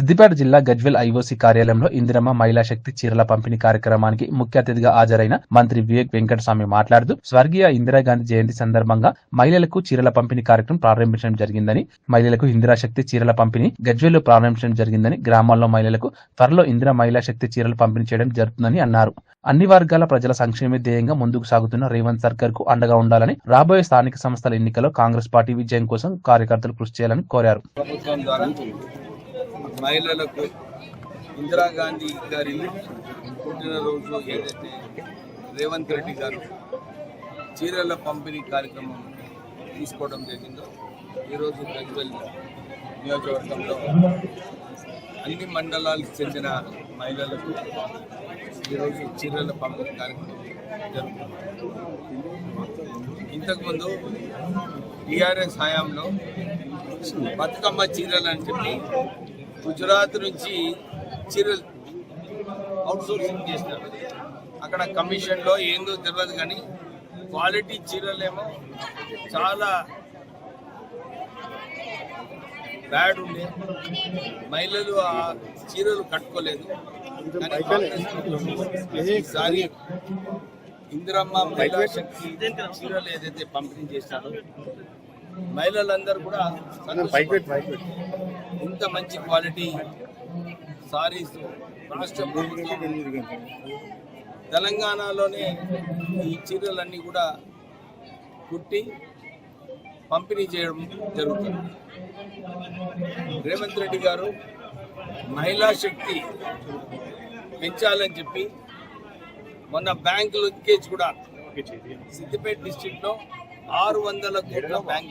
సిద్దిపేట జిల్లా గజ్వెల్ ఐఓసీ కార్యాలయంలో ఇందిరమ్మ మహిళా శక్తి చీరల పంపిణీ కార్యక్రమానికి ముఖ్య అతిథిగా హాజరైన మంత్రి వివేక్ వెంకటస్వామి మాట్లాడుతూ స్వర్గీయ ఇందిరాగాంధీ జయంతి సందర్భంగా మహిళలకు చీరల పంపిణీ కార్యక్రమం ప్రారంభించడం జరిగిందని మహిళలకు ఇందిరా శక్తి చీరల పంపిణీ గజ్వెల్లో ప్రారంభించడం జరిగిందని గ్రామాల్లో మహిళలకు త్వరలో ఇందిరా మహిళా శక్తి చీరలు పంపిణీ చేయడం జరుగుతుందని అన్నారు. అన్ని వర్గాల ప్రజల సంక్షేమ ధ్యేయంగా ముందుకు సాగుతున్న రేవంత్ సర్కార్కు అండగా ఉండాలని రాబోయే స్థానిక సంస్థల ఎన్నికల్లో కాంగ్రెస్ పార్టీ విజయం కోసం కార్యకర్తలు కృషి చేయాలని కోరారు. ప్రభుత్వం ద్వారా మహిళలకు ఇందిరాగాంధీ గారి పుట్టినరోజు ఏదైతే రేవంత్ రెడ్డి గారు చీరల పంపిణీ కార్యక్రమం తీసుకోవడం జరిగిందో ఈరోజు గజ్వెల్ నియోజకవర్గంలో అన్ని మండలాలకు చెందిన మహిళలకు ఈరోజు చీరల పంపిణీ కార్యక్రమం జరుగుతుంది. ఇంతకుముందు టీఆర్ఎస్ హయాంలో బతుకమ్మ చీరలు అని చెప్పి గుజరాత్ నుంచి చీరలు అవుట్సోర్సింగ్ చేసినారు అక్కడ కమిషన్లో ఏందో తెలియదు కానీ క్వాలిటీ చీరలేమో చాలా బ్యాడ్ ఉండే. మహిళలు ఆ చీరలు కట్టుకోలేదు. ఈసారి ఇందిరమ్మ మహిళా శక్తి చీరలు ఏదైతే పంపిణీ చేశారో మహిళలందరూ కూడా. ఇంత మంచి క్వాలిటీ సారీస్ రాష్ట్ర ప్రభుత్వం తెలంగాణలోనే ఈ చీరలన్నీ కూడా కుట్టి పంపిణీ చేయడం జరుగుతుంది రేవంత్ రెడ్డి గారు మహిళా శక్తి పెంచాలని చెప్పి మొన్న బ్యాంకు లింకేజ్ కూడా సిద్దిపేట డిస్టిక్లో ఆరు వందల కోట్ల బ్యాంక్